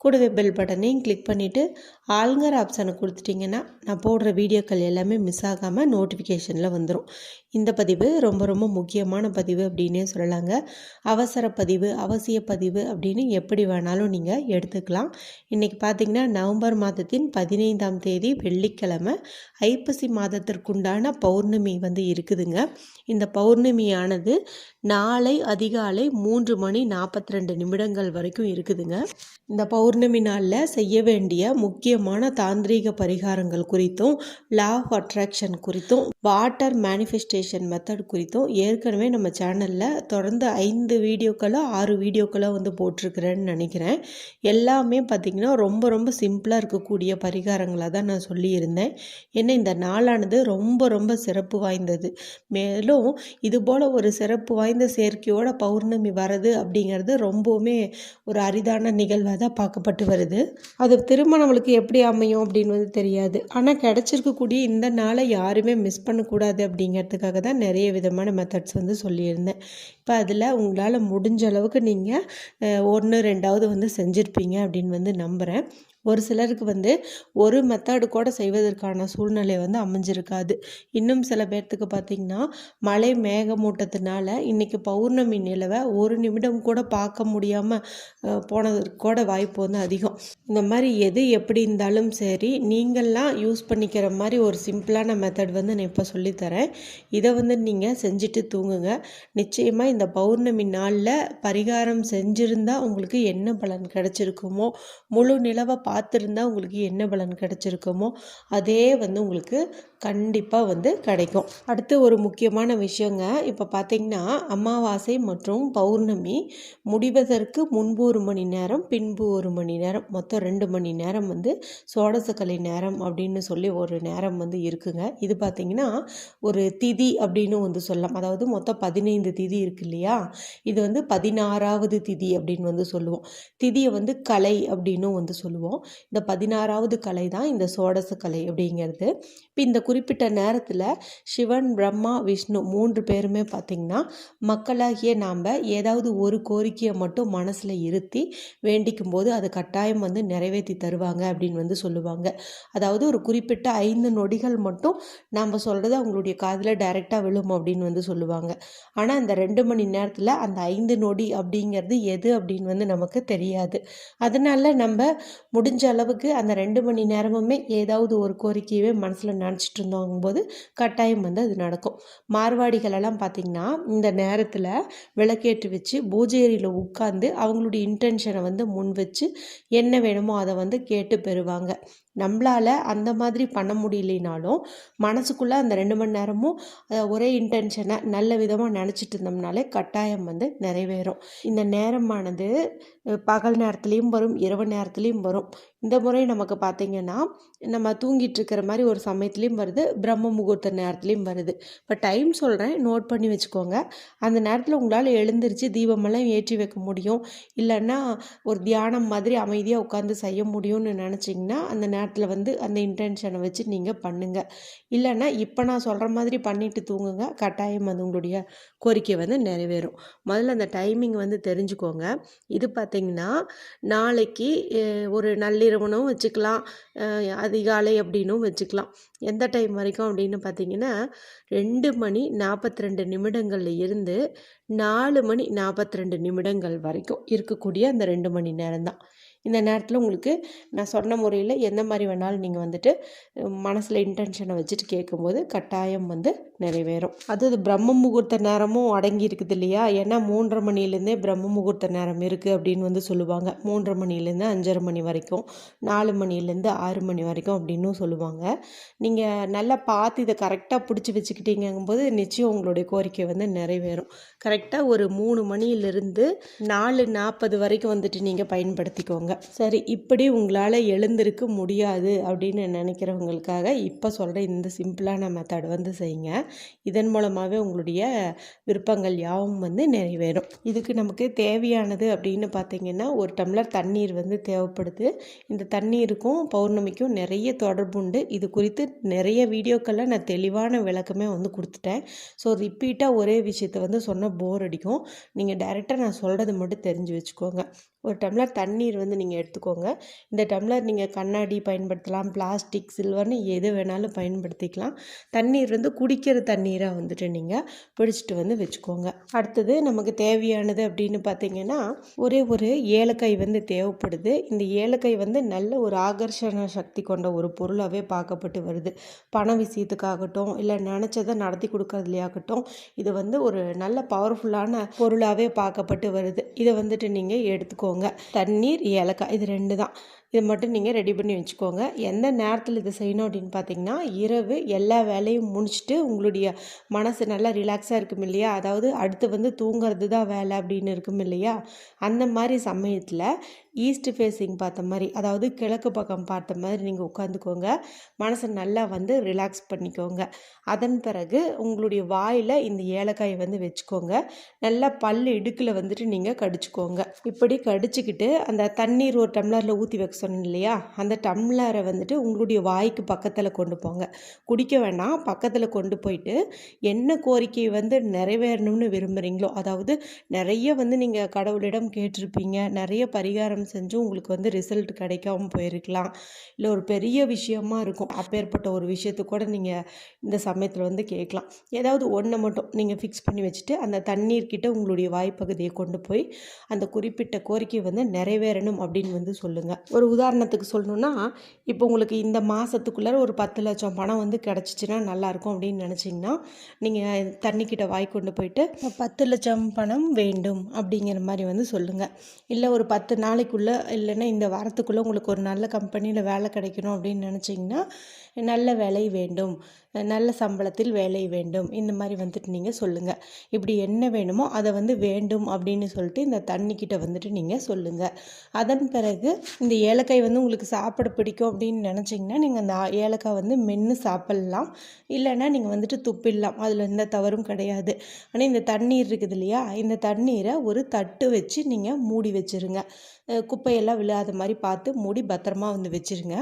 கூடவே பெல் பட்டனையும் கிளிக் பண்ணிவிட்டு ஆளுங்கர் ஆப்ஷனை கொடுத்துட்டிங்கன்னா நான் போடுற வீடியோக்கள் எல்லாமே மிஸ் ஆகாமல் நோட்டிஃபிகேஷனில் வந்துடும் இந்த பதிவு ரொம்ப ரொம்ப முக்கியமான பதிவு அப்படின்னே சொல்லலாங்க. அவசர பதிவு அவசிய பதிவு அப்படின்னு எப்படி வேணாலும் நீங்கள் எடுத்துக்கலாம். இன்றைக்கி பார்த்திங்கன்னா நவம்பர் மாதத்தின் பதினைந்தாம் தேதி வெள்ளிக்கிழமை ஐப்பசி மாதத்திற்குண்டான பௌர்ணமி வந்து இருக்குதுங்க. இந்த பௌர்ணமியானது நாளை அதிகாலை மூன்று மணி நாற்பத்தி ரெண்டு நிமிடங்கள் வரைக்கும் இருக்குதுங்க. இந்த பௌர்ணமி நாளில் செய்ய வேண்டிய முக்கியமான தாந்திரீக பரிகாரங்கள் குறித்தும் லா ஆஃப் அட்ராக்ஷன் குறித்தும் வாட்டர் மேனிஃபெஸ்டேஷன் மெத்தட் குறித்தும் ஏற்கனவே நம்ம சேனலில் தொடர்ந்து ஐந்து வீடியோக்களோ ஆறு வீடியோக்களோ வந்து போட்டிருக்கிறேன்னு நினைக்கிறேன். எல்லாமே பார்த்திங்கன்னா ரொம்ப ரொம்ப சிம்பிளாக இருக்கக்கூடிய பரிகாரங்களாக தான் நான் சொல்லியிருந்தேன். ஏன்னா இந்த நாளானது ரொம்ப ரொம்ப சிறப்பு வாய்ந்தது. மேலும் இதுபோல் ஒரு சிறப்பு வாய்ந்த சேர்க்கையோட பௌர்ணமி வரது அப்படிங்கிறது ரொம்பவுமே ஒரு அரிதான நிகழ்வாக தான் பார்க்கப்பட்டு வருது. அது திருமணங்களுக்கு எப்படி அமையும் அப்படின்னு வந்து தெரியாது. ஆனால் கிடச்சிருக்கக்கூடிய இந்த நாளை யாருமே மிஸ் பண்ணக்கூடாது அப்படிங்கிறதுக்காக தான் நிறைய விதமான மெத்தட்ஸ் வந்து சொல்லியிருந்தேன். இப்போ அதில் உங்களால் முடிஞ்ச அளவுக்கு நீங்கள் ஒன்று ரெண்டாவது வந்து செஞ்சுருப்பீங்க அப்படின்னு வந்து நம்புகிறேன் ஒரு சிலருக்கு வந்து ஒரு மெத்தடு கூட செய்வதற்கான சூழ்நிலை வந்து அமைஞ்சிருக்காது. இன்னும் சில பேர்த்துக்கு பார்த்திங்கன்னா மழை மேகமூட்டத்தினால இன்றைக்கி பௌர்ணமி நிலவை ஒரு நிமிடம் கூட பார்க்க முடியாமல் போனதற்கு கூட வாய்ப்பு வந்து அதிகம். இந்த மாதிரி எது எப்படி இருந்தாலும் சரி நீங்கள்லாம் யூஸ் பண்ணிக்கிற மாதிரி ஒரு சிம்பிளான மெத்தட் வந்து நான் இப்போ சொல்லித்தரேன் இதை வந்து நீங்கள் செஞ்சுட்டு தூங்குங்க. நிச்சயமாக இந்த பௌர்ணமி நாளில் பரிகாரம் செஞ்சுருந்தால் உங்களுக்கு என்ன பலன் கிடச்சிருக்குமோ முழு நிலவை பார்த்துருந்தா உங்களுக்கு என்ன பலன் கிடச்சிருக்குமோ அதே வந்து உங்களுக்கு கண்டிப்பாக வந்து கிடைக்கும். அடுத்து ஒரு முக்கியமான விஷயங்க. இப்போ பார்த்திங்கன்னா அமாவாசை மற்றும் பௌர்ணமி முடிவதற்கு முன்பு ஒரு மணி நேரம் பின்பு ஒரு மணி நேரம் மொத்தம் ரெண்டு மணி நேரம் வந்து சோடசக்கலை நேரம் அப்படின்னு சொல்லி ஒரு நேரம் வந்து இருக்குங்க. இது பார்த்திங்கன்னா ஒரு திதி அப்படின்னு வந்து சொல்லலாம். அதாவது மொத்தம் பதினைந்து திதி இருக்கு இல்லையா? இது வந்து பதினாறாவது திதி அப்படின்னு வந்து சொல்லுவோம். திதியை வந்து கலை அப்படின்னும் வந்து சொல்லுவோம். இந்த பதினாறாவது கலை தான் இந்த சோடசக்கலை அப்படிங்கிறது. இந்த குறிப்பிட்ட நேரத்தில் சிவன் பிரம்மா விஷ்ணு மூன்று பேருமே பார்த்திங்கன்னா மக்களாகிய நாம் ஏதாவது ஒரு கோரிக்கையை மட்டும் மனசில் இருத்தி வேண்டிக்கும் போது அது கட்டாயம் வந்து நிறைவேற்றி தருவாங்க அப்படின்னு வந்து சொல்லுவாங்க. அதாவது ஒரு குறிப்பிட்ட ஐந்து நொடிகள் மட்டும் நாம் சொல்கிறது அவங்களுடைய காதில் டைரெக்டாக விழும் அப்படின்னு வந்து சொல்லுவாங்க. ஆனால் அந்த ரெண்டு மணி நேரத்தில் அந்த ஐந்து நொடி அப்படிங்கிறது எது அப்படின்னு வந்து நமக்கு தெரியாது. அதனால நம்ம முடிஞ்ச அளவுக்கு அந்த ரெண்டு மணி நேரமுமே ஏதாவது ஒரு கோரிக்கையவே மனசில் நினச்சிட்டு இருந்தோங்கும்போது கட்டாயம் வந்து அது நடக்கும். மார்வாடிகளெல்லாம் பார்த்திங்கன்னா இந்த நேரத்தில் விளக்கேற்றி வச்சு பூஜை உட்காந்து அவங்களுடைய இன்டென்ஷனை வந்து முன் வச்சு என்ன வேணுமோ அதை வந்து கேட்டு பெறுவாங்க. நம்மளால் அந்த மாதிரி பண்ண முடியலைனாலும் மனசுக்குள்ளே அந்த ரெண்டு மணி நேரமும் ஒரே இன்டென்ஷனை நல்ல விதமாக நினச்சிட்டு இருந்தோம்னாலே கட்டாயம் வந்து நிறைவேறும். இந்த நேரமானது பகல் நேரத்துலேயும் வரும் இரவு நேரத்துலேயும் வரும். இந்த முறை நமக்கு பார்த்திங்கன்னா நம்ம தூங்கிட்டு இருக்கிற மாதிரி ஒரு சமயத்துலேயும் வருது பிரம்ம முகூர்த்த நேரத்துலேயும் வருது. இப்போ டைம் சொல்கிறேன் நோட் பண்ணி வச்சுக்கோங்க. அந்த நேரத்தில் உங்களால் எழுந்திரிச்சு தீபமெல்லாம் ஏற்றி வைக்க முடியும். இல்லைன்னா ஒரு தியானம் மாதிரி அமைதியாக உட்காந்து செய்ய முடியும்னு நினச்சிங்கன்னா அந்த நேரத்தில் வந்து அந்த இன்டென்ஷனை வச்சு நீங்கள் பண்ணுங்கள் இல்லைன்னா இப்போ நான் சொல்கிற மாதிரி பண்ணிவிட்டு தூங்குங்க. கட்டாயம் அது உங்களுடைய கோரிக்கை வந்து நிறைவேறும். முதல்ல அந்த டைமிங் வந்து தெரிஞ்சுக்கோங்க. இது பார்த்திங்கன்னா நாளைக்கு ஒரு நல்ல நள்ளிரவனும் வச்சுக்கலாம். அதிகாலை அப்படின்னும் வச்சுக்கலாம். எந்த டைம் வரைக்கும் அப்படின்னு பார்த்தீங்கன்னா ரெண்டு மணி நாற்பத்தி ரெண்டு நிமிடங்களில் இருந்து நாலு மணி நாற்பத்தி ரெண்டு நிமிடங்கள் வரைக்கும் இருக்கக்கூடிய அந்த ரெண்டு மணி நேரம் தான் இந்த நேரத்தில் உங்களுக்கு நான் சொன்ன முறையில் எந்த மாதிரி வேணாலும் நீங்கள் வந்துட்டு மனசில் இன்டென்ஷனை வச்சுட்டு கேட்கும்போது கட்டாயம் வந்து நிறைவேறும். அது பிரம்ம முகூர்த்த நேரமும் அடங்கி இருக்குது இல்லையா? ஏன்னா மூன்றரை மணிலேருந்தே பிரம்ம முகூர்த்த நேரம் இருக்குது அப்படின்னு வந்து சொல்லுவாங்க. மூன்றரை மணிலேருந்து அஞ்சரை மணி வரைக்கும் நாலு மணிலேருந்து ஆறு மணி வரைக்கும் அப்படின்னும் சொல்லுவாங்க. நீங்கள் நல்லா பார்த்து இதை கரெக்டாக பிடிச்சி வச்சுக்கிட்டீங்கும்போது நிச்சயம் உங்களுடைய கோரிக்கை வந்து நிறைவேறும். கரெக்டாக ஒரு மூணு மணியிலிருந்து நாலு நாற்பது வரைக்கும் வந்துட்டு நீங்கள் பயன்படுத்திக்கோங்க. சொல்கிறாங்க சரி இப்படி உங்களால் எழுந்திருக்க முடியாது அப்படின்னு நினைக்கிறவங்களுக்காக இப்போ சொல்கிற இந்த சிம்பிளான மெத்தட் வந்து செய்யுங்க. இதன் மூலமாகவே உங்களுடைய விருப்பங்கள் யாவும் வந்து நிறைவேறும். இதுக்கு நமக்கு தேவையானது அப்படின்னு பார்த்தீங்கன்னா ஒரு டம்ளர் தண்ணீர் வந்து தேவைப்படுது. இந்த தண்ணீருக்கும் பௌர்ணமிக்கும் நிறைய தொடர்பு உண்டு. இது குறித்து நிறைய வீடியோக்களில் நான் தெளிவான விளக்கமே வந்து கொடுத்துட்டேன். ஸோ ரிப்பீட்டாக ஒரே விஷயத்தை வந்து சொன்னால் போர் அடிக்கும். நீங்கள் டைரெக்டாக நான் சொல்கிறது மட்டும் தெரிஞ்சு வச்சுக்கோங்க. ஒரு டம்ளர் தண்ணீர் வந்து நீங்கள் எடுத்துக்கோங்க. இந்த டம்ளர் நீங்கள் கண்ணாடி பயன்படுத்தலாம் பிளாஸ்டிக் சில்வர்னு எது வேணாலும் பயன்படுத்திக்கலாம். தண்ணீர் வந்து குடிக்கிற தண்ணீராக வந்துட்டு நீங்கள் பிடிச்சிட்டு வந்து வச்சுக்கோங்க. அடுத்தது நமக்கு தேவையானது அப்படின்னு பார்த்தீங்கன்னா ஒரே ஒரு ஏலக்காய் வந்து தேவைப்படுது. இந்த ஏலக்காய் வந்து நல்ல ஒரு ஆகர்ஷண சக்தி கொண்ட ஒரு பொருளாகவே பார்க்கப்பட்டு வருது. பண விஷயத்துக்காகட்டும் இல்லை நினச்சதை நடத்தி கொடுக்கறதுலையாகட்டும் இது வந்து ஒரு நல்ல பவர்ஃபுல்லான பொருளாகவே பார்க்கப்பட்டு வருது. இதை வந்துட்டு நீங்கள் எடுத்துக்கோங்க. தண்ணீர் ஏலக்காய் இது ரெண்டு தான். இதை மட்டும் நீங்கள் ரெடி பண்ணி வச்சுக்கோங்க. எந்த நேரத்தில் இது செய்யணும் அப்படின்னு பார்த்தீங்கன்னா இரவு எல்லா வேலையும் முடிச்சுட்டு உங்களுடைய மனசு நல்லா ரிலாக்ஸாக இருக்கும் இல்லையா? அதாவது அடுத்து வந்து தூங்குறது தான் வேலை அப்படின்னு இருக்கும் இல்லையா? அந்த மாதிரி சமயத்தில் ஈஸ்ட் ஃபேஸிங் பார்த்த மாதிரி அதாவது கிழக்கு பக்கம் பார்த்த மாதிரி நீங்கள் உட்காந்துக்கோங்க. மனசை நல்லா வந்து ரிலாக்ஸ் பண்ணிக்கோங்க. அதன் பிறகு உங்களுடைய வாயில் இந்த ஏலக்காயை வந்து வச்சுக்கோங்க. நல்லா பல் இடுக்கில் வந்துட்டு நீங்கள் கடிச்சுக்கோங்க. இப்படி கடிச்சிக்கிட்டு அந்த தண்ணீர் ஒரு டம்ளரில் ஊற்றி வைக்க சொன்னேன் இல்லையா? அந்த டம்ளரை வந்துட்டு உங்களுடைய வாய்க்கு பக்கத்தில் கொண்டு போங்க. குடிக்க வேண்டாம். பக்கத்தில் கொண்டு போயிட்டு என்ன கோரிக்கை வந்து நிறைவேறணும்னு விரும்புகிறீங்களோ அதாவது நிறைய வந்து நீங்கள் கடவுளிடம் கேட்டிருப்பீங்க நிறைய பரிகாரம் செஞ்சு உங்களுக்கு வந்து ரிசல்ட் கிடைக்காம போயிருக்கலாம். இல்லை ஒரு பெரிய விஷயமா இருக்கும். அப்பேற்பட்ட ஒரு விஷயத்து கூட நீங்கள் இந்த சமயத்தில் வந்து கேட்கலாம். ஏதாவது ஒன்றை மட்டும் நீங்கள் ஃபிக்ஸ் பண்ணி வச்சுட்டு அந்த தண்ணீர்கிட்ட உங்களுடைய வாய்ப்பகுதியை கொண்டு போய் அந்த குறிப்பிட்ட கோரிக்கை வந்து நிறைவேறணும் அப்படின்னு வந்து சொல்லுங்கள் ஒரு உதாரணத்துக்கு சொல்லணுன்னா இப்போ உங்களுக்கு இந்த மாதத்துக்குள்ளே ஒரு பத்து லட்சம் பணம் வந்து கிடச்சிச்சின்னா நல்லாயிருக்கும் அப்படின்னு நினச்சிங்கன்னா நீங்கள் தண்ணிக்கிட்ட வாய் கொண்டு போயிட்டு பத்து லட்சம் பணம் வேண்டும் அப்படிங்கிற மாதிரி வந்து சொல்லுங்கள் இல்லை ஒரு பத்து நாளைக்குள்ளே இல்லைன்னா இந்த வாரத்துக்குள்ளே உங்களுக்கு ஒரு நல்ல கம்பெனியில் வேலை கிடைக்கணும் அப்படின்னு நினச்சிங்கன்னா நல்ல வேலை வேண்டும். நல்ல சம்பளத்தில் வேலை வேண்டும். இந்த மாதிரி வந்துட்டு நீங்கள் சொல்லுங்கள் இப்படி என்ன வேணுமோ அதை வந்து வேண்டும் அப்படின்னு சொல்லிட்டு இந்த தண்ணிக்கிட்ட வந்துட்டு நீங்கள் சொல்லுங்கள் அதன் பிறகு இந்த ஏலக்காய் வந்து உங்களுக்கு சாப்பிட பிடிக்கும் அப்படின்னு நினச்சிங்கன்னா நீங்கள் அந்த ஏலக்காய் வந்து மென்று சாப்பிட்லாம். இல்லைன்னா நீங்கள் வந்துட்டு துப்பிடலாம். அதில் எந்த தவறும் கிடையாது. ஆனால் இந்த தண்ணீர் இருக்குது இல்லையா? இந்த தண்ணீரை ஒரு தட்டு வச்சு நீங்கள் மூடி வச்சுருங்க. குப்பையெல்லாம் விழாத மாதிரி பார்த்து மூடி பத்திரமா வந்து வச்சுருங்க.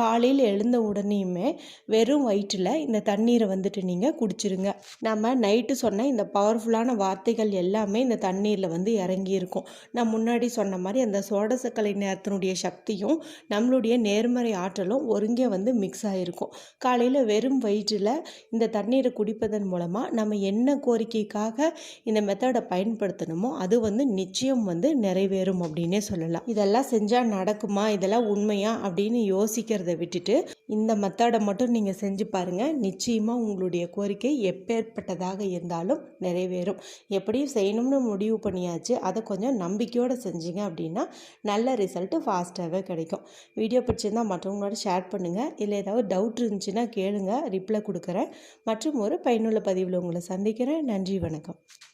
காலையில் எழுந்த உடனேயுமே வெறும் வயிற்றில் இந்த தண்ணீரை வந்துட்டு நீங்கள் குடிச்சிருங்க. நம்ம நைட்டு சொன்ன இந்த பவர்ஃபுல்லான வார்த்தைகள் எல்லாமே இந்த தண்ணீரில் வந்து இறங்கி இருக்கும் நான் முன்னாடி சொன்ன மாதிரி அந்த சோடசக்கலை நேரத்தினுடைய சக்தியும் நம்மளுடைய நேர்மறை ஆற்றலும் ஒருங்கே வந்து மிக்ஸ் ஆகிருக்கும் காலையில் வெறும் வயிற்றில் இந்த தண்ணீரை குடிப்பதன் மூலமாக நம்ம என்ன கோரிக்கைக்காக இந்த மெத்தடை பயன்படுத்தணுமோ அது வந்து நிச்சயம் வந்து நிறைவேறும் அப்படின்னே சொல்லலாம். இதெல்லாம் செஞ்சால் நடக்குமா? இதெல்லாம் உண்மையா? அப்படின்னு யோசிக்கிறத விட்டுட்டு இந்த மெத்தடை மட்டும் நீங்கள் செஞ்சு பாருங்கள் நிச்சயமாக உங்களுடைய கோரிக்கை எப்பேற்பட்டதாக இருந்தாலும் நிறைவேறும். எப்படியும் செய்யணும்னு முடிவு பண்ணியாச்சு அதை கொஞ்சம் நம்பிக்கையோடு செஞ்சீங்க அப்படின்னா நல்ல ரிசல்ட்டு ஃபாஸ்ட்டாகவே கிடைக்கும். வீடியோ பிடிச்சிருந்தா மற்றவங்களோட ஷேர் பண்ணுங்கள் இல்லை ஏதாவது டவுட் இருந்துச்சுன்னா கேளுங்க. ரிப்ளை கொடுக்குறேன். மற்றும் ஒரு பயனுள்ள பதிவில் உங்களை சந்திக்கிறேன். நன்றி வணக்கம்.